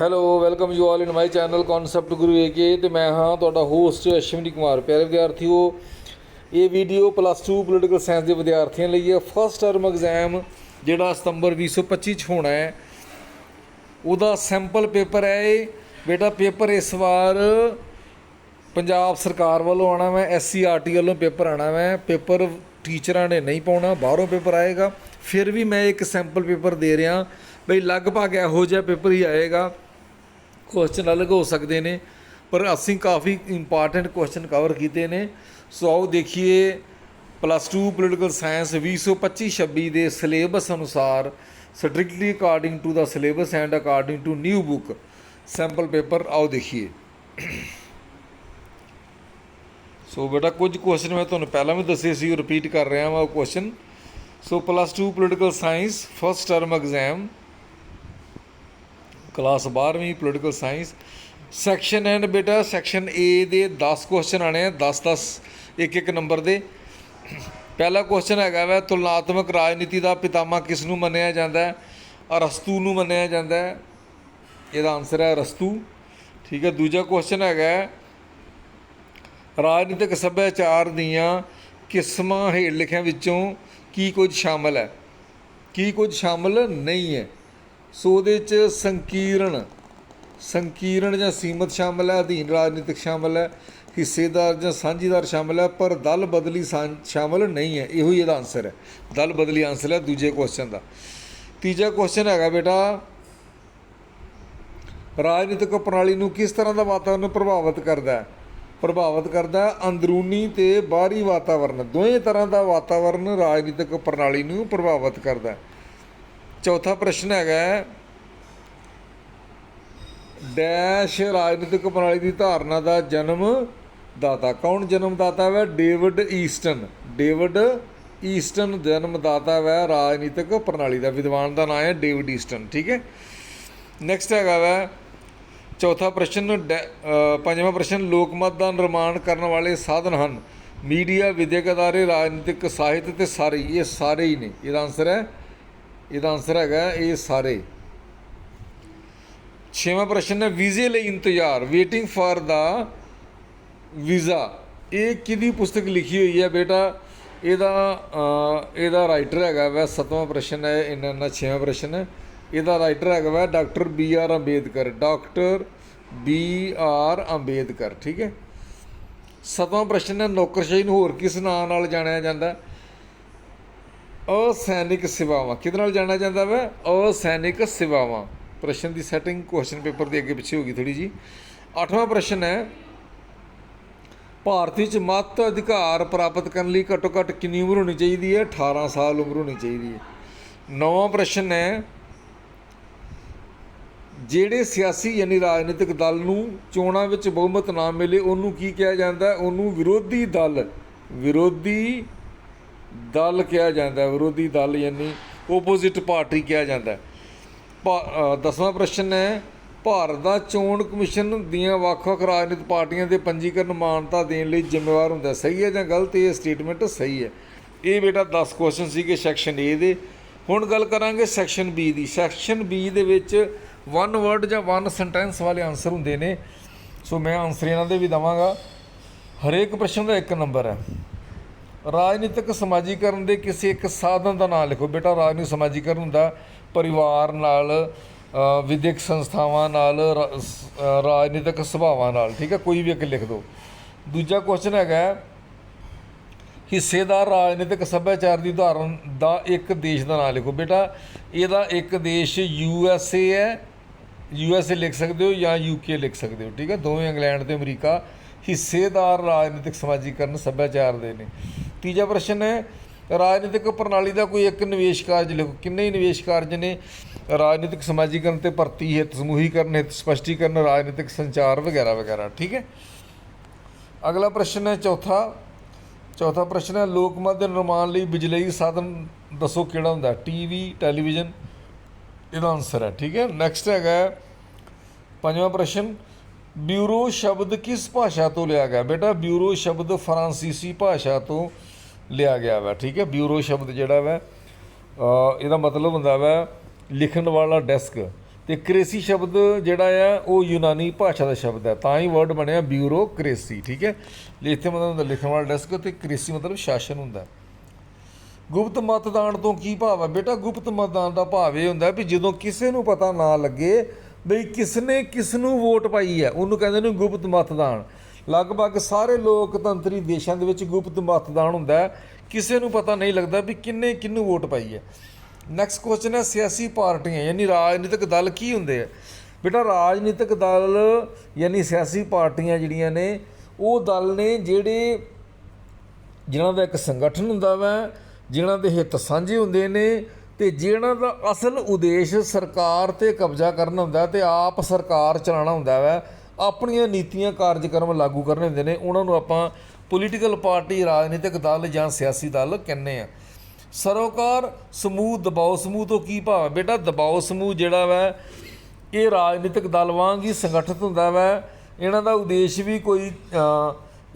Hello welcome you all in my channel concept Guru AK ਤੇ ਮੈਂ ਹਾਂ ਤੁਹਾਡਾ ਹੋਸਟ ਅਸ਼ਵਨੀ ਕੁਮਾਰ। ਪਿਆਰੇ ਵਿਦਿਆਰਥੀਓ, ਇਹ ਵੀਡੀਓ ਪਲੱਸ 2 ਪੋਲੀਟੀਕਲ ਸਾਇੰਸ ਦੇ ਵਿਦਿਆਰਥੀਆਂ ਲਈ ਹੈ। ਫਸਟ ਟਰਮ ਐਗਜ਼ਾਮ ਜਿਹੜਾ ਸਤੰਬਰ 2025 ਚ ਹੋਣਾ ਹੈ, ਉਹਦਾ ਸੈਂਪਲ ਪੇਪਰ ਹੈ ਇਹ। ਬੇਟਾ ਪੇਪਰ ਇਸ ਵਾਰ ਪੰਜਾਬ ਸਰਕਾਰ ਵੱਲੋਂ ਆਣਾ ਮੈਂ ਐਸਸੀਆਰਟੀ ਵੱਲੋਂ ਪੇਪਰ ਆਣਾ ਮੈਂ ਪੇਪਰ ਟੀਚਰਾਂ ਨੇ ਨਹੀਂ ਪਾਉਣਾ, ਬਾਹਰੋਂ ਪੇਪਰ ਆਏਗਾ। ਫਿਰ ਵੀ ਮੈਂ ਇੱਕ ਸੈਂਪਲ ਪੇਪਰ ਦੇ ਰਿਹਾ। ਬਈ ਲਗਭਗ ਇਹੋ ਜਿਹਾ ਪੇਪਰ ਹੀ ਆਏਗਾ। ਕੁਐਸਚਨ ਅਲੱਗ ਹੋ ਸਕਦੇ ਨੇ, ਪਰ ਅਸੀਂ ਕਾਫੀ ਇੰਪੋਰਟੈਂਟ ਕੁਐਸਚਨ ਕਵਰ ਕੀਤੇ ਨੇ। ਸੋ ਆਓ ਦੇਖੀਏ ਪਲੱਸ 2 ਪੋਲੀਟੀਕਲ ਸਾਇੰਸ 2025-26 ਦੇ ਸਿਲੇਬਸ ਅਨੁਸਾਰ strictly according to the syllabus and according to new book sample paper ਆਓ ਦੇਖੀਏ। ਸੋ ਬੇਟਾ ਕੁਝ ਕੁਐਸਚਨ ਮੈਂ ਤੁਹਾਨੂੰ ਪਹਿਲਾਂ ਵੀ ਦੱਸੇ ਸੀ ਰਿਪੀਟ ਕਰ ਰਿਹਾ ਹਾਂ ਉਹ question so plus 2 political science first term exam class 12ਵੀਂ political science section and ਬੇਟਾ ਸੈਕਸ਼ਨ ਏ ਦੇ 10 ਕੁਐਸਚਨ ਆਣੇ ਆ 10 10 ਇੱਕ ਇੱਕ ਨੰਬਰ ਦੇ। ਪਹਿਲਾ ਕੁਐਸਚਨ ਹੈਗਾ ਵਾ, ਤੁਲਨਾਤਮਕ ਰਾਜਨੀਤੀ ਦਾ ਪਿਤਾਮਾ ਕਿਸ ਨੂੰ ਮੰਨਿਆ ਜਾਂਦਾ ਹੈ? ਅਰਸਤੂ ਨੂੰ ਮੰਨਿਆ ਜਾਂਦਾ ਹੈ। ਇਹਦਾ ਆਨਸਰ ਹੈ ਅਰਸਤੂ। ਠੀਕ ਹੈ, ਦੂਜਾ ਕੁਐਸਚਨ ਹੈਗਾ ਰਾਜਨੀਤਿਕ ਸੱਭਿਆਚਾਰ ਦੀਆਂ ਕਿਸਮਾਂ ਹੇਠ ਲਿਖਿਆਂ ਵਿੱਚੋਂ ਕੀ ਕੁਝ ਸ਼ਾਮਲ ਹੈ? ਕੀ ਕੁਝ ਸ਼ਾਮਲ ਨਹੀਂ ਹੈ। ਸੋ ਉਹਦੇ ਚ ਸੰਕੀਰਣ ਸੰਕੀਰਣ ਜਾਂ ਸੀਮਤ ਸ਼ਾਮਲ ਹੈ, ਅਧੀਨ ਰਾਜਨੀਤਿਕ ਸ਼ਾਮਲ ਹੈ, ਹਿੱਸੇਦਾਰ ਜਾਂ ਸਾਂਝੀਦਾਰ ਸ਼ਾਮਲ ਹੈ, ਪਰ ਦਲ ਬਦਲੀ ਸਾਂ- ਸ਼ਾਮਲ ਨਹੀਂ ਹੈ। ਇਹੋ ਹੀ ਇਹਦਾ ਆਨਸਰ ਹੈ। ਦਲ ਬਦਲੀ ਆਨਸਰ ਹੈ, ਦੂਜੇ ਕੁਐਸਚਨ ਦਾ। ਤੀਜਾ ਕੁਐਸਚਨ ਹੈਗਾ ਬੇਟਾ, ਰਾਜਨੀਤਿਕ ਪ੍ਰਣਾਲੀ ਨੂੰ ਕਿਸ ਤਰ੍ਹਾਂ ਦਾ ਵਾਤਾਵਰਨ ਪ੍ਰਭਾਵਿਤ ਕਰਦਾ ਹੈ? ਪ੍ਰਭਾਵਿਤ ਕਰਦਾ ਹੈ ਅੰਦਰੂਨੀ ਤੇ ਬਾਹਰੀ ਵਾਤਾਵਰਨ। ਦੋਵੇਂ ਤਰ੍ਹਾਂ ਦਾ ਵਾਤਾਵਰਨ ਰਾਜਨੀਤਿਕ ਪ੍ਰਣਾਲੀ ਨੂੰ ਪ੍ਰਭਾਵਿਤ ਕਰਦਾ ਹੈ। ਚੌਥਾ ਪ੍ਰਸ਼ਨ ਹੈਗਾ ਡੈਸ਼ ਰਾਜਨੀਤਿਕ ਪ੍ਰਣਾਲੀ ਦੀ ਧਾਰਨਾ ਦਾ ਜਨਮ ਦਾਤਾ। ਕੌਣ ਜਨਮ ਦਾਤਾ ਹੈ ਡੇਵਿਡ ਈਸਟਨ। ਡੇਵਿਡ ਈਸਟਨ ਜਨਮ ਦਾਤਾ ਹੈ ਰਾਜਨੀਤਿਕ ਪ੍ਰਣਾਲੀ ਦਾ। ਵਿਦਵਾਨ ਦਾ ਨਾਮ ਹੈ ਡੇਵਿਡ ਈਸਟਨ, ਠੀਕ ਹੈ? ਨੈਕਸਟ ਹੈਗਾ ਵਾ, ਚੌਥਾ ਪ੍ਰਸ਼ਨ, ਡੈ- ਪੰਜਵਾਂ ਪ੍ਰਸ਼ਨ, ਲੋਕਮਤ ਦਾ ਨਿਰਮਾਣ ਕਰਨ ਵਾਲੇ ਸਾਧਨ ਹਨ। ਮੀਡੀਆ, ਵਿਦਿਅਕ ਅਦਾਰੇ, ਰਾਜਨੀਤਿਕ ਸਾਹਿਤ ਤੇ ਸਾਰੇ। ਇਹ ਸਾਰੇ ਹੀ ਨੇ। ਇਹਦਾ ਆਨਸਰ ਹੈ ਇਹਦਾ ਆਨਸਰ ਹੈਗਾ ਇਹ ਸਾਰੇ। ਛੇਵਾਂ ਪ੍ਰਸ਼ਨ ਹੈ, ਵੀਜ਼ੇ ਲਈ ਇੰਤਜ਼ਾਰ ਵੇਟਿੰਗ ਫਾਰ ਦਾ ਵੀਜ਼ਾ ਇਹ ਕਿਹਦੀ ਪੁਸਤਕ ਲਿਖੀ ਹੋਈ ਹੈ ਬੇਟਾ? ਇਹਦਾ ਇਹਦਾ ਰਾਈਟਰ ਹੈਗਾ ਵੈ, ਸੱਤਵਾਂ ਪ੍ਰਸ਼ਨ ਹੈ ਇਹਨਾਂ ਦਾ ਛੇਵਾਂ ਪ੍ਰਸ਼ਨ ਹੈ। ਇਹਦਾ ਰਾਈਟਰ ਹੈਗਾ ਵੈ doctor B R Ambedkar, doctor B R Ambedkar, ਠੀਕ ਹੈ। ਸੱਤਵਾਂ ਪ੍ਰਸ਼ਨ ਹੈ, ਨੌਕਰਸ਼ਾਹੀ ਨੂੰ ਹੋਰ ਕਿਸ ਨਾਂ ਨਾਲ ਜਾਣਿਆ ਜਾਂਦਾ? ਹੈ ਅਸੈਨਿਕ ਸੇਵਾਵਾਂ। ਕਿਹਦੇ ਨਾਲ ਜਾਣਿਆ ਜਾਂਦਾ ਵਾ? ਅਸੈਨਿਕ ਸੇਵਾਵਾਂ। ਪ੍ਰਸ਼ਨ ਦੀ ਸੈਟਿੰਗ ਕੁਐਸਚਨ ਪੇਪਰ ਦੇ ਅੱਗੇ ਪਿੱਛੇ ਹੋ ਗਈ ਥੋੜੀ ਜੀ ਅੱਠਵਾਂ ਪ੍ਰਸ਼ਨ ਹੈ, ਭਾਰਤੀ ਚ ਮਤ ਅਧਿਕਾਰ ਪ੍ਰਾਪਤ ਕਰਨ ਲਈ ਘੱਟੋ ਘੱਟ ਕਿੰਨੀ ਉਮਰ ਹੋਣੀ ਚਾਹੀਦੀ ਹੈ? 18 ਸਾਲ ਉਮਰ ਹੋਣੀ ਚਾਹੀਦੀ ਹੈ। ਨੌਵਾਂ ਪ੍ਰਸ਼ਨ ਹੈ, ਜਿਹੜੇ ਸਿਆਸੀ ਯਾਨੀ ਰਾਜਨੀਤਿਕ ਦਲ ਨੂੰ ਚੋਣਾਂ ਵਿੱਚ ਬਹੁਮਤ ਨਾ ਮਿਲੇ, ਉਹਨੂੰ ਕੀ ਕਿਹਾ ਜਾਂਦਾ? ਉਹਨੂੰ ਵਿਰੋਧੀ ਦਲ। ਵਿਰੋਧੀ ਦਲ ਕਿਹਾ ਜਾਂਦਾ ਵਿਰੋਧੀ ਦਲ ਯਾਨੀ ਆਪੋਜ਼ਿਟ ਪਾਰਟੀ ਕਿਹਾ ਜਾਂਦਾ ਭਾ- ਦਸਵਾਂ ਪ੍ਰਸ਼ਨ ਹੈ, ਭਾਰਤ ਦਾ ਚੋਣ ਕਮਿਸ਼ਨ ਦੀਆਂ ਵੱਖ-ਵੱਖ ਰਾਜਨੀਤਿਕ ਪਾਰਟੀਆਂ ਦੇ ਪੰਜੀਕਰਨ ਮਾਨਤਾ ਦੇਣ ਲਈ ਜ਼ਿੰਮੇਵਾਰ ਹੁੰਦਾ ਸਹੀ ਹੈ ਜਾਂ ਗਲਤ, ਇਹ ਸਟੇਟਮੈਂਟ ਸਹੀ ਹੈ। ਇਹ ਬੇਟਾ 10 ਕੁਐਸਚਨ ਸੀਗੇ ਸੈਕਸ਼ਨ A ਦੇ। ਹੁਣ ਗੱਲ ਕਰਾਂਗੇ ਸੈਕਸ਼ਨ B ਦੀ। ਸੈਕਸ਼ਨ B ਦੇ ਵਿੱਚ ਵਨ ਵਰਡ ਜਾਂ ਵਨ ਸੈਂਟੈਂਸ ਵਾਲੇ ਆਨਸਰ ਹੁੰਦੇ ਨੇ। ਸੋ ਮੈਂ ਆਨਸਰ ਇਹਨਾਂ ਦੇ ਵੀ ਦਵਾਂਗਾ। ਹਰੇਕ ਪ੍ਰਸ਼ਨ ਦਾ ਇੱਕ ਨੰਬਰ ਹੈ। ਰਾਜਨੀਤਿਕ ਸਮਾਜੀਕਰਨ ਦੇ ਕਿਸੇ ਇੱਕ ਸਾਧਨ ਦਾ ਨਾਮ ਲਿਖੋ। ਬੇਟਾ ਰਾਜਨੀਤਿਕ ਸਮਾਜੀਕਰਨ ਹੁੰਦਾ ਪਰਿਵਾਰ ਨਾਲ ਅ, ਵਿਦਿਅਕ ਸੰਸਥਾਵਾਂ ਨਾਲ ਰਾਜਨੀਤਿਕ ਸੁਭਾਵਾਂ ਨਾਲ ਠੀਕ ਹੈ? ਕੋਈ ਵੀ ਇੱਕ ਲਿਖ ਦਿਓ ਦੂਜਾ ਕੁਐਸਚਨ ਹੈਗਾ ਹਿੱਸੇਦਾਰ ਰਾਜਨੀਤਿਕ ਸੱਭਿਆਚਾਰ ਦੀ ਉਦਾਹਰਨ ਦਾ ਇੱਕ ਦੇਸ਼ ਦਾ ਨਾਮ ਲਿਖੋ। ਬੇਟਾ ਇਹਦਾ ਇੱਕ ਦੇਸ਼ ਯੂ ਐਸ ਏ ਹੈ। ਯੂ ਐਸ ਏ ਲਿਖ ਸਕਦੇ ਹੋ ਜਾਂ ਯੂ ਕੇ ਲਿਖ ਸਕਦੇ ਹੋ ਠੀਕ ਹੈ? ਦੋਵੇਂ ਇੰਗਲੈਂਡ ਤੇ ਅਮਰੀਕਾ ਹਿੱਸੇਦਾਰ ਰਾਜਨੀਤਿਕ ਸਮਾਜੀਕਰਨ ਸੱਭਿਆਚਾਰ ਦੇ ਨੇ। ਤੀਜਾ ਪ੍ਰਸ਼ਨ ਹੈ, ਰਾਜਨੀਤਿਕ ਪ੍ਰਣਾਲੀ ਦਾ ਕੋਈ ਇੱਕ ਨਿਵੇਸ਼ ਕਾਰਜ ਲਿਖੋ। ਕਿੰਨੇ ਹੀ ਨਿਵੇਸ਼ ਕਾਰਜ ਨੇ? ਰਾਜਨੀਤਿਕ ਸਮਾਜੀਕਰਨ ਤੇ ਭਰਤੀ ਹਿੱਤ, ਸਮੂਹੀਕਰਨ ਹਿੱਤ, ਸਪਸ਼ਟੀਕਰਨ, ਰਾਜਨੀਤਿਕ ਸੰਚਾਰ ਵਗੈਰਾ ਵਗੈਰਾ, ਠੀਕ ਹੈ? ਅਗਲਾ ਪ੍ਰਸ਼ਨ ਹੈ, ਚੌਥਾ। ਚੌਥਾ ਪ੍ਰਸ਼ਨ ਹੈ ਲੋਕਮਤ ਦੇ ਨਿਰਮਾਣ ਲਈ ਬਿਜਲਈ ਸਾਧਨ ਦੱਸੋ ਕਿਹੜਾ ਹੁੰਦਾ? TV, television? ਇਹਦਾ ਆਨਸਰ ਹੈ, ਠੀਕ ਹੈ? ਨੈਕਸਟ ਹੈਗਾ ਪੰਜਵਾਂ ਪ੍ਰਸ਼ਨ। ਬਿਊਰੋ ਸ਼ਬਦ ਕਿਸ ਭਾਸ਼ਾ ਤੋਂ ਲਿਆ ਗਿਆ? ਬੇਟਾ, ਬਿਊਰੋ ਸ਼ਬਦ ਫਰਾਂਸੀਸੀ ਭਾਸ਼ਾ ਤੋਂ ਲਿਆ ਗਿਆ ਵਾ, ਠੀਕ ਹੈ? ਬਿਊਰੋ ਸ਼ਬਦ ਜਿਹੜਾ ਵਾ ਇਹਦਾ ਮਤਲਬ ਹੁੰਦਾ ਵਾ ਲਿਖਣ ਵਾਲਾ ਡੈਸਕ ਤੇ ਕ੍ਰੇਸੀ ਸ਼ਬਦ ਜਿਹੜਾ ਆ, ਉਹ ਯੂਨਾਨੀ ਭਾਸ਼ਾ ਦਾ ਸ਼ਬਦ ਹੈ। ਤਾਂ ਹੀ ਵਰਡ ਬਣਿਆ ਬਿਊਰੋਕ੍ਰੇਸੀ ਠੀਕ ਹੈ? ਇੱਥੇ ਮਤਲਬ ਹੁੰਦਾ ਲਿਖਣ ਵਾਲਾ ਡੈਸਕ ਤੇ ਕ੍ਰੇਸੀ ਮਤਲਬ ਸ਼ਾਸਨ ਹੁੰਦਾ। ਗੁਪਤ ਮਤਦਾਨ ਤੋਂ ਕੀ ਭਾਵ ਹੈ? ਬੇਟਾ, ਗੁਪਤ ਮਤਦਾਨ ਦਾ ਭਾਵ ਇਹ ਹੁੰਦਾ ਵੀ ਜਦੋਂ ਕਿਸੇ ਨੂੰ ਪਤਾ ਨਾ ਲੱਗੇ ਬਈ ਕਿਸਨੇ ਕਿਸ ਨੂੰ ਵੋਟ ਪਾਈ ਹੈ, ਉਹਨੂੰ ਕਹਿੰਦੇ ਨੇ ਗੁਪਤ ਮਤਦਾਨ। ਲਗਭਗ ਸਾਰੇ ਲੋਕਤੰਤਰੀ ਦੇਸ਼ਾਂ ਦੇ ਵਿੱਚ ਗੁਪਤ ਮਤਦਾਨ ਹੁੰਦਾ ਹੈ। ਕਿਸੇ ਨੂੰ ਪਤਾ ਨਹੀਂ ਲੱਗਦਾ ਵੀ ਕਿੰਨੇ ਕਿਹਨੂੰ ਵੋਟ ਪਾਈ ਹੈ। ਨੈਕਸਟ ਕੁਐਸਚਨ ਹੈ, ਸਿਆਸੀ ਪਾਰਟੀਆਂ, ਯਾਨੀ ਰਾਜਨੀਤਿਕ ਦਲ ਕੀ ਹੁੰਦੇ ਆ? ਬੇਟਾ, ਰਾਜਨੀਤਿਕ ਦਲ, ਯਾਨੀ ਸਿਆਸੀ ਪਾਰਟੀਆਂ ਜਿਹੜੀਆਂ ਨੇ, ਉਹ ਦਲ ਨੇ ਜਿਹੜੇ ਜਿਨ੍ਹਾਂ ਦਾ ਇੱਕ ਸੰਗਠਨ ਹੁੰਦਾ ਵਾ, ਜਿਨ੍ਹਾਂ ਦੇ ਹਿੱਤ ਸਾਂਝੇ ਹੁੰਦੇ ਨੇ ਤੇ ਜਿਹਨਾਂ ਦਾ ਅਸਲ ਉਦੇਸ਼ ਸਰਕਾਰ ਤੇ ਕਬਜ਼ਾ ਕਰਨਾ ਹੁੰਦਾ ਤੇ ਆਪ ਸਰਕਾਰ ਚਲਾਉਣਾ ਹੁੰਦਾ ਵਾ ਆਪਣੀਆਂ ਨੀਤੀਆਂ ਕਾਰਜਕ੍ਰਮ ਲਾਗੂ ਕਰਨੇ ਹੁੰਦੇ ਨੇ, ਉਹਨਾਂ ਨੂੰ ਆਪਾਂ ਪੋਲੀਟੀਕਲ ਪਾਰਟੀ ਰਾਜਨੀਤਿਕ ਦਲ ਜਾਂ ਸਿਆਸੀ ਦਲ ਕਹਿੰਦੇ ਆ। ਸਰੋਕਾਰ ਸਮੂਹ, ਦਬਾਓ ਸਮੂਹ ਤੋਂ ਕੀ ਭਾਵ ਹੈ? ਬੇਟਾ, ਦਬਾਓ ਸਮੂਹ ਜਿਹੜਾ ਵਾ, ਇਹ ਰਾਜਨੀਤਿਕ ਦਲ ਵਾਂਗ ਹੀ ਸੰਗਠਿਤ ਹੁੰਦਾ ਵਾ। ਇਹਨਾਂ ਦਾ ਉਦੇਸ਼ ਵੀ ਕੋਈ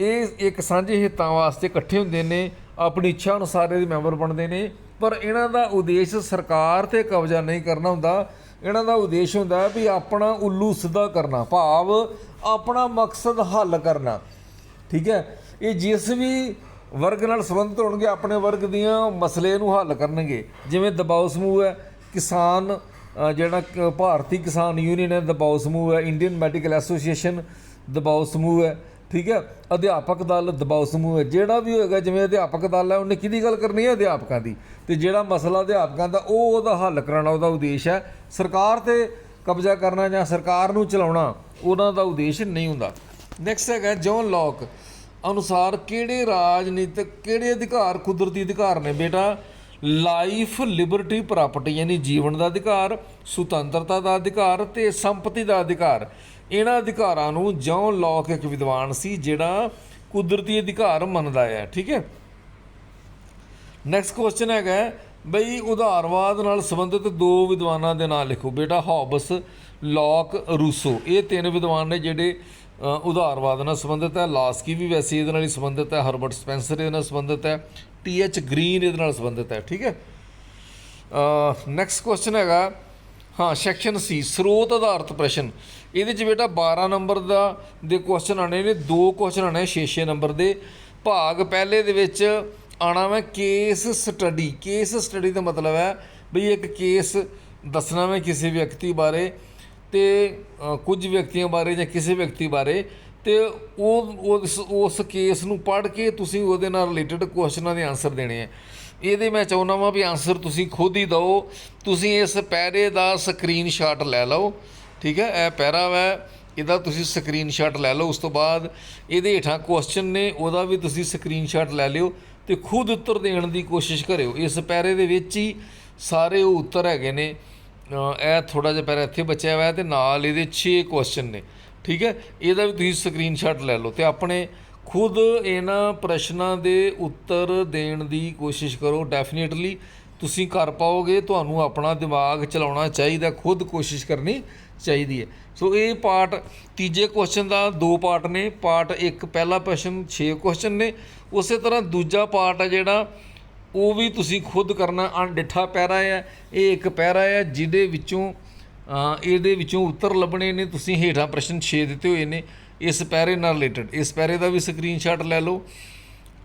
ਇਹ ਇੱਕ ਸਾਂਝੇ ਹਿੱਤਾਂ ਵਾਸਤੇ ਇਕੱਠੇ ਹੁੰਦੇ ਨੇ, ਆਪਣੀ ਇੱਛਾ ਅਨੁਸਾਰ ਇਹਦੇ ਮੈਂਬਰ ਬਣਦੇ ਨੇ। ਪਰ ਇਹਨਾਂ ਦਾ ਉਦੇਸ਼ ਸਰਕਾਰ ਤੇ ਕਬਜ਼ਾ ਨਹੀਂ ਕਰਨਾ ਹੁੰਦਾ। ਇਹਨਾਂ ਦਾ ਉਦੇਸ਼ ਹੁੰਦਾ ਵੀ ਆਪਣਾ ਉੱਲੂ ਸਿੱਧਾ ਕਰਨਾ, ਭਾਵ ਆਪਣਾ ਮਕਸਦ ਹੱਲ ਕਰਨਾ। ਠੀਕ ਹੈ? ਇਹ ਜਿਸ ਵੀ ਵਰਗ ਨਾਲ ਸੰਬੰਧਿਤ ਹੋਣਗੇ, ਆਪਣੇ ਵਰਗ ਦੀਆਂ ਮਸਲੇ ਨੂੰ ਹੱਲ ਕਰਨਗੇ। ਜਿਵੇਂ ਦਬਾਓ ਸਮੂਹ ਹੈ, ਕਿਸਾਨ ਜਿਹੜਾ ਭਾਰਤੀ ਕਿਸਾਨ ਯੂਨੀਅਨ ਹੈ ਦਬਾਓ ਸਮੂਹ ਹੈ ਇੰਡੀਅਨ ਮੈਡੀਕਲ ਐਸੋਸੀਏਸ਼ਨ ਦਬਾਓ ਸਮੂਹ ਹੈ। ਠੀਕ ਹੈ? ਅਧਿਆਪਕ ਦਲ ਦਬਾਅ ਸਮੂਹ ਹੈ। ਜਿਹੜਾ ਵੀ ਹੋਏਗਾ, ਜਿਵੇਂ ਅਧਿਆਪਕ ਦਲ ਹੈ, ਉਹਨੇ ਕਿਹਦੀ ਗੱਲ ਕਰਨੀ ਹੈ? ਅਧਿਆਪਕਾਂ ਦੀ। ਤੇ ਜਿਹੜਾ ਮਸਲਾ ਅਧਿਆਪਕਾਂ ਦਾ, ਉਹ ਉਹਦਾ ਹੱਲ ਕਰਾਉਣਾ, ਉਹਦਾ ਉਦੇਸ਼ ਹੈ। ਸਰਕਾਰ ਤੇ ਕਬਜ਼ਾ ਕਰਨਾ ਜਾਂ ਸਰਕਾਰ ਨੂੰ ਚਲਾਉਣਾ, ਉਹਨਾਂ ਦਾ ਉਦੇਸ਼ ਨਹੀਂ ਹੁੰਦਾ। ਨੈਕਸਟ ਹੈਗਾ ਜੌਨ ਲੌਕ ਅਨੁਸਾਰ ਕਿਹੜੇ ਰਾਜਨੀਤਿਕ, ਕਿਹੜੇ ਅਧਿਕਾਰ ਕੁਦਰਤੀ ਅਧਿਕਾਰ ਨੇ ਬੇਟਾ? ਲਾਈਫ ਲਿਬਰਟੀ ਪ੍ਰਾਪਰਟੀ ਯਾਨੀ ਜੀਵਨ ਦਾ ਅਧਿਕਾਰ, ਸੁਤੰਤਰਤਾ ਦਾ ਅਧਿਕਾਰ ਤੇ ਸੰਪਤੀ ਦਾ ਅਧਿਕਾਰ। ਇਹਨਾਂ ਅਧਿਕਾਰਾਂ ਨੂੰ ਜੌਨ ਲੌਕ ਇੱਕ ਵਿਦਵਾਨ ਸੀ ਜਿਹੜਾ ਕੁਦਰਤੀ ਅਧਿਕਾਰ ਮੰਨਦਾ ਹੈ, ਠੀਕ ਹੈ? ਨੈਕਸਟ ਕੁਐਸਚਨ ਹੈਗਾ ਬਈ ਉਧਾਰਵਾਦ ਨਾਲ ਸੰਬੰਧਿਤ ਦੋ ਵਿਦਵਾਨਾਂ ਦੇ ਨਾਮ ਲਿਖੋ। ਬੇਟਾ ਹੌਬਸ, ਲੌਕ, ਰੂਸੋ। ਇਹ ਤਿੰਨ ਵਿਦਵਾਨ ਨੇ ਜਿਹੜੇ ਉਧਾਰਵਾਦ ਨਾਲ ਸੰਬੰਧਿਤ ਹੈ। ਲਾਸਕੀ ਵੀ ਵੈਸੇ ਇਹਦੇ ਨਾਲ ਹੀ ਸੰਬੰਧਿਤ ਹੈ। ਹਰਬਰਟ ਸਪੈਂਸਰ ਇਹਦੇ ਨਾਲ ਸੰਬੰਧਿਤ ਹੈ। ਟੀ ਐਚ ਗ੍ਰੀਨ ਇਹਦੇ ਨਾਲ ਸੰਬੰਧਿਤ ਹੈ, ਠੀਕ ਹੈ? ਨੈਕਸਟ ਕੁਐਸਚਨ ਹੈਗਾ, ਹਾਂ ਸੈਕਸ਼ਨ ਸੀ ਸਰੋਤ ਆਧਾਰਿਤ ਪ੍ਰਸ਼ਨ। ਇਹਦੇ ਚ ਬੇਟਾ 12 ਨੰਬਰ ਦਾ ਦੇ ਕੁਐਸਚਨ ਆਣੇ ਨੇ, ਦੋ ਕੁਐਸਚਨ ਆਣੇ 6-6 ਨੰਬਰ ਦੇ। ਭਾਗ ਪਹਿਲੇ ਦੇ ਵਿੱਚ ਆਣਾ ਵਾ ਕੇਸ ਸਟੱਡੀ ਕੇਸ ਸਟੱਡੀ ਦਾ ਮਤਲਬ ਹੈ ਵੀ ਇੱਕ ਕੇਸ ਦੱਸਣਾ ਵਾ ਕਿਸੇ ਵਿਅਕਤੀ ਬਾਰੇ ਤੇ ਕੁਝ ਵਿਅਕਤੀਆਂ ਬਾਰੇ ਜਾਂ ਕਿਸੇ ਵਿਅਕਤੀ ਬਾਰੇ ਤੇ ਉਹ, ਉਸ ਉਸ ਕੇਸ ਨੂੰ ਪੜ੍ਹ ਕੇ ਤੁਸੀਂ ਉਹਦੇ ਨਾਲ ਰਿਲੇਟਡ ਕੁਐਸਚਨਾਂ ਦੇ ਆਨਸਰ ਦੇਣੇ ਆ। ਇਹਦੇ ਮੈਂ ਚਾਹੁੰਦਾ ਵਾਂ ਵੀ ਆਨਸਰ ਤੁਸੀਂ ਖੁਦ ਹੀ ਦਿਓ। ਤੁਸੀਂ ਇਸ ਪੈਰੇ ਦਾ ਸਕਰੀਨਸ਼ਾਟ ਲੈ ਲਓ। ਠੀਕ ਹੈ, ਇਹ ਪੈਰਾ ਵਾ, ਇਹਦਾ ਤੁਸੀਂ ਸਕਰੀਨਸ਼ਾਟ ਲੈ ਲਓ, ਉਸ ਤੋਂ ਬਾਅਦ ਇਹਦੇ ਹੇਠਾਂ ਕੁਐਸਚਨ ਨੇ, ਉਹਦਾ ਵੀ ਤੁਸੀਂ ਸਕਰੀਨਸ਼ਾਟ ਲੈ ਲਿਓ ਤੇ ਖੁਦ ਉੱਤਰ ਦੇਣ ਦੀ ਕੋਸ਼ਿਸ਼ ਕਰਿਓ। ਇਸ ਪੈਰੇ ਦੇ ਵਿੱਚ ਹੀ ਸਾਰੇ ਉਹ ਉੱਤਰ ਹੈਗੇ ਨੇ। ਇਹ ਥੋੜਾ ਜਿਹਾ ਪੈਰਾ ਇੱਥੇ ਬਚਿਆ ਹੋਇਆ ਹੈ ਤੇ ਨਾਲ ਇਹਦੇ 6 ਕੁਐਸਚਨ ਨੇ। ਠੀਕ ਹੈ, ਇਹਦਾ ਵੀ ਤੁਸੀਂ ਸਕਰੀਨਸ਼ਾਟ ਲੈ ਲਓ ਤੇ ਆਪਣੇ ਖੁਦ ਇਹਨਾਂ ਪ੍ਰਸ਼ਨਾਂ ਦੇ ਉੱਤਰ ਦੇਣ ਦੀ ਕੋਸ਼ਿਸ਼ ਕਰੋ। ਡੈਫੀਨੇਟਲੀ ਤੁਸੀਂ ਕਰ ਪਾਓਗੇ, ਤੁਹਾਨੂੰ ਆਪਣਾ ਦਿਮਾਗ ਚਲਾਉਣਾ ਚਾਹੀਦਾ, ਖੁਦ ਕੋਸ਼ਿਸ਼ ਕਰਨੀ ਚਾਹੀਦੀ ਹੈ। ਸੋ ਇਹ ਪਾਰਟ ਤੀਜੇ ਕੁਐਸਚਨ ਦਾ ਦੋ ਪਾਰਟ ਨੇ। ਪਾਰਟ 1 ਪਹਿਲਾ ਪ੍ਰਸ਼ਨ 6 ਕੁਐਸਚਨ ਨੇ। ਉਸੇ ਤਰ੍ਹਾਂ ਦੂਜਾ ਪਾਰਟ ਹੈ ਜਿਹੜਾ, ਉਹ ਵੀ ਤੁਸੀਂ ਖੁਦ ਕਰਨਾ ਅਣਡਿੱਠਾ ਪੈਰਾ ਹੈ ਇਹ ਇੱਕ ਪੈਰਾ ਹੈ ਜਿਹਦੇ ਵਿੱਚੋਂ ਇਹਦੇ ਵਿੱਚੋਂ ਉੱਤਰ ਲੱਭਣੇ ਨੇ। ਤੁਸੀਂ ਹੇਠਾਂ ਪ੍ਰਸ਼ਨ 6 ਦਿੱਤੇ ਹੋਏ ਨੇ। ਇਸ ਪੈਰੇ ਨਾਲ ਰਿਲੇਟਡ ਇਸ ਪੈਰੇ ਦਾ ਵੀ ਸਕਰੀਨਸ਼ਾਟ ਲੈ ਲਓ।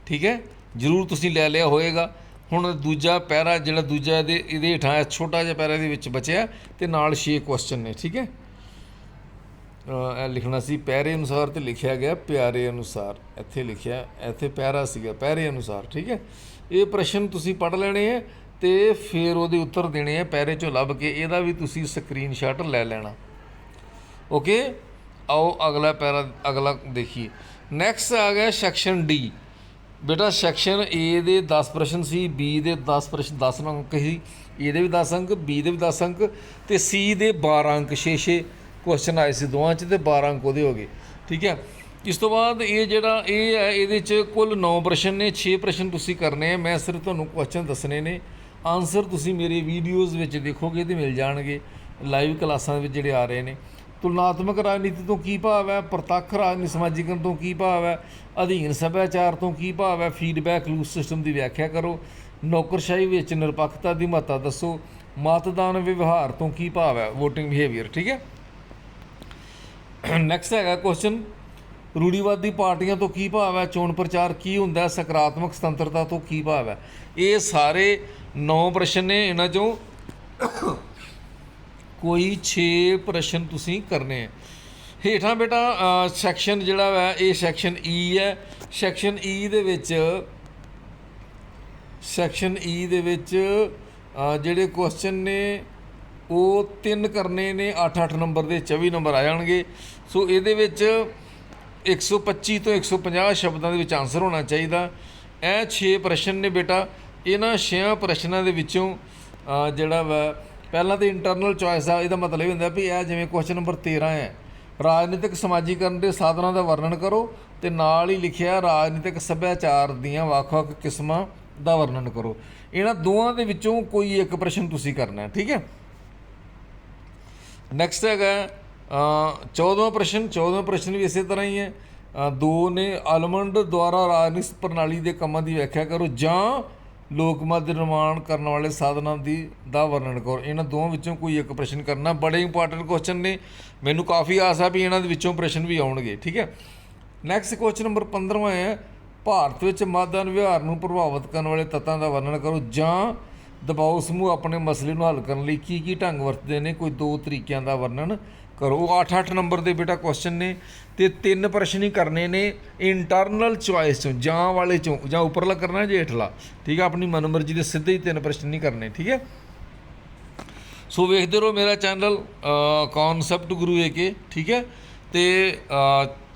ਠੀਕ ਹੈ? ਜਰੂਰ ਤੁਸੀਂ ਲੈ ਲਿਆ ਹੋਏਗਾ। ਹੁਣ ਦੂਜਾ ਪੈਰਾ ਜਿਹੜਾ ਦੂਜਾ ਇਹਦੇ ਇਹਦੇ ਹੇਠਾਂ ਛੋਟਾ ਜਿਹਾ ਪੈਰਾ ਦੇ ਵਿੱਚ ਬਚਿਆ ਤੇ ਨਾਲ 6 ਕੁਐਸਚਨ ਨੇ, ਠੀਕ ਹੈ? ਇਹ ਲਿਖਣਾ ਸੀ, ਪੈਰੇ ਅਨੁਸਾਰ ਤੇ ਲਿਖਿਆ ਗਿਆ, ਪਿਆਰੇ ਅਨੁਸਾਰ ਇੱਥੇ ਲਿਖਿਆ, ਇੱਥੇ ਪੈਰਾ ਸੀਗਾ, ਪੈਰੇ ਅਨੁਸਾਰ ਠੀਕ ਹੈ? ਇਹ ਪ੍ਰਸ਼ਨ ਤੁਸੀਂ ਪੜ੍ਹ ਲੈਣੇ ਆ ਤੇ ਫਿਰ ਉਹਦੇ ਉੱਤਰ ਦੇਣੇ ਆ, ਪੈਰੇ ਚੋਂ ਲੱਭ ਕੇ, ਇਹਦਾ ਵੀ ਤੁਸੀਂ ਸਕਰੀਨਸ਼ਾਟ ਲੈ ਲੈਣਾ। ਓਕੇ ਆਓ ਅਗਲਾ ਪੈਰਾ, ਅਗਲਾ ਦੇਖੀਏ। ਨੈਕਸਟ ਆ ਗਿਆ ਸੈਕਸ਼ਨ ਡੀ ਬੇਟਾ ਸੈਕਸ਼ਨ ਏ ਦੇ 10 ਪ੍ਰਸ਼ਨ ਸੀ ਬੀ ਦੇ 10 ਪ੍ਰਸ਼ਨ 10 ਅੰਕ ਸੀ ਏ ਦੇ ਵੀ 10 ਅੰਕ ਬੀ ਦੇ ਵੀ 10 ਅੰਕ ਤੇ ਸੀ ਦੇ 12 ਅੰਕ। 6-6 ਕੁਐਸਚਨ ਆਏ ਸੀ ਦੋਵਾਂ ਚ ਤੇ 12 ਅੰਕ ਉਹਦੇ ਹੋ ਗਏ। ਠੀਕ ਹੈ? ਇਸ ਤੋਂ ਬਾਅਦ ਇਹ ਜਿਹੜਾ, ਇਹ ਹੈ, ਇਹਦੇ ਚ ਕੁੱਲ 9 ਪ੍ਰਸ਼ਨ ਨੇ 6 ਪ੍ਰਸ਼ਨ ਤੁਸੀਂ ਕਰਨੇ ਆ। ਮੈਂ ਸਿਰਫ ਤੁਹਾਨੂੰ ਕੁਐਸਚਨ ਦੱਸਣੇ ਨੇ। ਆਨਸਰ ਤੁਸੀਂ ਮੇਰੇ ਵੀਡੀਓਜ਼ ਵਿੱਚ ਦੇਖੋਗੇ ਤੇ ਮਿਲ ਜਾਣਗੇ। ਲਾਈਵ ਕਲਾਸਾਂ ਵਿੱਚ ਜਿਹੜੇ ਆ ਰਹੇ ਨੇ। ਤੁਲਨਾਤਮਕ ਰਾਜਨੀਤੀ ਤੋਂ ਕੀ ਭਾਵ ਹੈ? ਪ੍ਰਤੱਖ ਰਾਜਨੀਤੀ ਸਮਾਜੀਕਰਨ ਤੋਂ ਕੀ ਭਾਵ ਹੈ? ਅਧੀਨ ਸੱਭਿਆਚਾਰ ਤੋਂ ਕੀ ਭਾਵ ਹੈ? ਫੀਡਬੈਕ ਲੂਪ ਸਿਸਟਮ ਦੀ ਵਿਆਖਿਆ ਕਰੋ। ਨੌਕਰਸ਼ਾਹੀ ਵਿੱਚ ਨਿਰਪੱਖਤਾ ਦੀ ਮਹੱਤਤਾ ਦੱਸੋ। ਮਤਦਾਨ ਵਿਵਹਾਰ ਤੋਂ ਕੀ ਭਾਵ ਹੈ? VOTING ਬਿਹੇਵੀਅਰ ਠੀਕ ਹੈ? ਨੈਕਸਟ ਹੈਗਾ ਕੁਐਸਚਨ ਰੂੜੀਵਾਦੀ ਪਾਰਟੀਆਂ ਤੋਂ ਕੀ ਭਾਵ ਹੈ? ਚੋਣ ਪ੍ਰਚਾਰ ਕੀ ਹੁੰਦਾ ਸਕਾਰਾਤਮਕ ਸੁਤੰਤਰਤਾ ਤੋਂ ਕੀ ਭਾਵ ਹੈ? ਇਹ ਸਾਰੇ ਨੌ ਪ੍ਰਸ਼ਨ ਨੇ ਇਹਨਾਂ ਚੋਂ ਕੋਈ 6 ਪ੍ਰਸ਼ਨ ਤੁਸੀਂ ਕਰਨੇ ਹੈ ਹੇਠਾਂ ਬੇਟਾ ਸੈਕਸ਼ਨ ਜਿਹੜਾ ਵਾ, ਇਹ ਸੈਕਸ਼ਨ ਈ e ਹੈ। ਸੈਕਸ਼ਨ ਈ e ਦੇ ਵਿੱਚ ਸੈਕਸ਼ਨ ਈ e ਦੇ ਵਿੱਚ ਜਿਹੜੇ ਕੁਐਸਚਨ ਨੇ, ਉਹ ਤਿੰਨ ਕਰਨੇ ਨੇ। 8-8 ਨੰਬਰ ਦੇ 24 ਨੰਬਰ ਆ ਜਾਣਗੇ। ਸੋ ਇਹਦੇ ਵਿੱਚ 125 ਤੋਂ 150 ਸ਼ਬਦਾਂ ਦੇ ਵਿੱਚ ਆਨਸਰ ਹੋਣਾ ਚਾਹੀਦਾ। ਇਹ 6 ਪ੍ਰਸ਼ਨ ਨੇ ਬੇਟਾ। ਇਹਨਾਂ 6 ਪ੍ਰਸ਼ਨਾਂ ਦੇ ਵਿੱਚੋਂ ਜਿਹੜਾ ਵਾ ਪਹਿਲਾਂ ਤੇ ਇੰਟਰਨਲ ਚੋਇਸ ਆ ਇਹਦਾ ਮਤਲਬ ਇਹ ਹੁੰਦਾ ਵੀ ਇਹ ਜਿਵੇਂ ਕੁਐਸਚਨ ਨੰਬਰ 13 ਹੈ। ਰਾਜਨੀਤਿਕ ਸਮਾਜੀਕਰਨ ਦੇ ਸਾਧਨਾਂ ਦਾ ਵਰਣਨ ਕਰੋ ਤੇ ਨਾਲ ਹੀ ਲਿਖਿਆ ਰਾਜਨੀਤਿਕ ਸੱਭਿਆਚਾਰ ਦੀਆਂ ਵੱਖ-ਵੱਖ ਕਿਸਮਾਂ ਦਾ ਵਰਣਨ ਕਰੋ। ਇਹਨਾਂ ਦੋਵਾਂ ਦੇ ਵਿੱਚੋਂ ਕੋਈ ਇੱਕ ਪ੍ਰਸ਼ਨ ਤੁਸੀਂ ਕਰਨਾ ਹੈ, ਠੀਕ ਹੈ? ਨੈਕਸਟ ਹੈਗਾ ਅ 14ਵਾਂ ਪ੍ਰਸ਼ਨ 14ਵਾਂ ਪ੍ਰਸ਼ਨ ਵੀ ਇਸੇ ਤਰ੍ਹਾਂ ਹੀ ਹੈ। ਦੋ ਨੇ ਆਲਮੰਡ ਦੁਆਰਾ ਰਾਜਨੀਤਿਕ ਪ੍ਰਣਾਲੀ ਦੇ ਕੰਮਾਂ ਦੀ ਵਿਆਖਿਆ ਕਰੋ ਜਾਂ ਲੋਕਮਤ ਦੇ ਨਿਰਮਾਣ ਕਰਨ ਵਾਲੇ ਸਾਧਨਾਂ ਦੀ ਦਾ ਵਰਣਨ ਕਰੋ। ਇਹਨਾਂ ਦੋਵਾਂ ਵਿੱਚੋਂ ਕੋਈ ਇੱਕ ਪ੍ਰਸ਼ਨ ਕਰਨਾ। ਬੜੇ ਇੰਪੋਰਟੈਂਟ ਕੁਐਸਚਨ ਨੇ। ਮੈਨੂੰ ਕਾਫੀ ਆਸ ਆ ਵੀ ਇਹਨਾਂ ਦੇ ਵਿੱਚੋਂ ਪ੍ਰਸ਼ਨ ਵੀ ਆਉਣਗੇ। ਠੀਕ ਹੈ? ਨੈਕਸਟ ਕੁਐਸਚਨ ਨੰਬਰ 15ਵਾਂ ਹੈ। ਭਾਰਤ ਵਿੱਚ ਮਤਦਾਨ ਵਿਹਾਰ ਨੂੰ ਪ੍ਰਭਾਵਿਤ ਕਰਨ ਵਾਲੇ ਤੱਤਾਂ ਦਾ ਵਰਣਨ ਕਰੋ ਜਾਂ ਦਬਾਓ ਸਮੂਹ ਆਪਣੇ ਮਸਲੇ ਨੂੰ ਹੱਲ ਕਰਨ ਲਈ ਕੀ ਕੀ ਢੰਗ ਵਰਤਦੇ ਨੇ, ਕੋਈ ਦੋ ਤਰੀਕਿਆਂ ਦਾ ਵਰਣਨ ਕਰੋ। ਉਹ 8-8 ਨੰਬਰ ਦੇ ਬੇਟਾ ਕੁਐਸਚਨ ਨੇ ਤੇ ਤਿੰਨ ਪ੍ਰਸ਼ਨ ਹੀ ਕਰਨੇ ਨੇ ਇੰਟਰਨਲ ਚੁਆਇਸ ਚੋਂ, ਜਾਂ ਵਾਲੇ ਚੋਂ, ਜਾਂ ਉੱਪਰਲਾ ਕਰਨਾ ਜੇ ਹੇਠਲਾ। ਠੀਕ ਹੈ ਆਪਣੀ ਮਨਮਰਜ਼ੀ ਦੇ ਸਿੱਧੇ ਹੀ ਤਿੰਨ ਪ੍ਰਸ਼ਨ ਨਹੀਂ ਕਰਨੇ, ਠੀਕ ਹੈ ਸੋ ਵੇਖਦੇ ਰਹੋ ਮੇਰਾ ਚੈਨਲ ਕਨਸੈਪਟ ਗੁਰੂ ਏਕੇ ਠੀਕ ਹੈ ਤੇ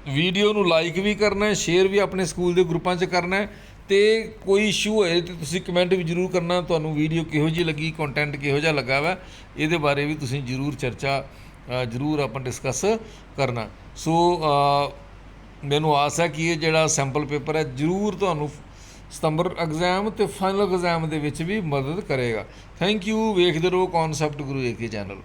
ਵੀਡੀਓ ਨੂੰ ਲਾਈਕ ਵੀ ਕਰਨਾ ਹੈ ਸ਼ੇਅਰ ਵੀ ਆਪਣੇ ਸਕੂਲ ਦੇ ਗਰੁੱਪਾਂ 'ਚ ਕਰਨਾ ਹੈ। ਤੇ ਕੋਈ ਇਸ਼ੂ ਹੋਏ ਤੇ ਤੁਸੀਂ ਕਮੈਂਟ ਵੀ ਜਰੂਰ ਕਰਨਾ, ਤੁਹਾਨੂੰ ਵੀਡੀਓ ਕਿਹੋ ਜਿਹੀ ਲੱਗੀ ਕੰਟੈਂਟ ਕਿਹੋ ਜਿਹਾ ਲੱਗਾ ਵਾ, ਇਹਦੇ ਬਾਰੇ ਵੀ ਤੁਸੀਂ ਜਰੂਰ ਚਰਚਾ ਜਰੂਰ ਆਪਾਂ ਡਿਸਕਸ ਕਰਨਾ। ਸੋ ਮੈਨੂੰ ਆਸ ਹੈ ਕਿ ਇਹ ਜਿਹੜਾ ਸੈਂਪਲ ਪੇਪਰ ਹੈ, ਜਰੂਰ ਤੁਹਾਨੂੰ ਸਤੰਬਰ ਐਗਜ਼ਾਮ ਤੇ ਫਾਈਨਲ ਐਗਜ਼ਾਮ ਦੇ ਵਿੱਚ ਵੀ ਮਦਦ ਕਰੇਗਾ। ਥੈਂਕ ਯੂ ਵੇਖਦੇ ਰਹੋ ਕਨਸੈਪਟ ਗੁਰੂ ਏਕੇ ਚੈਨਲ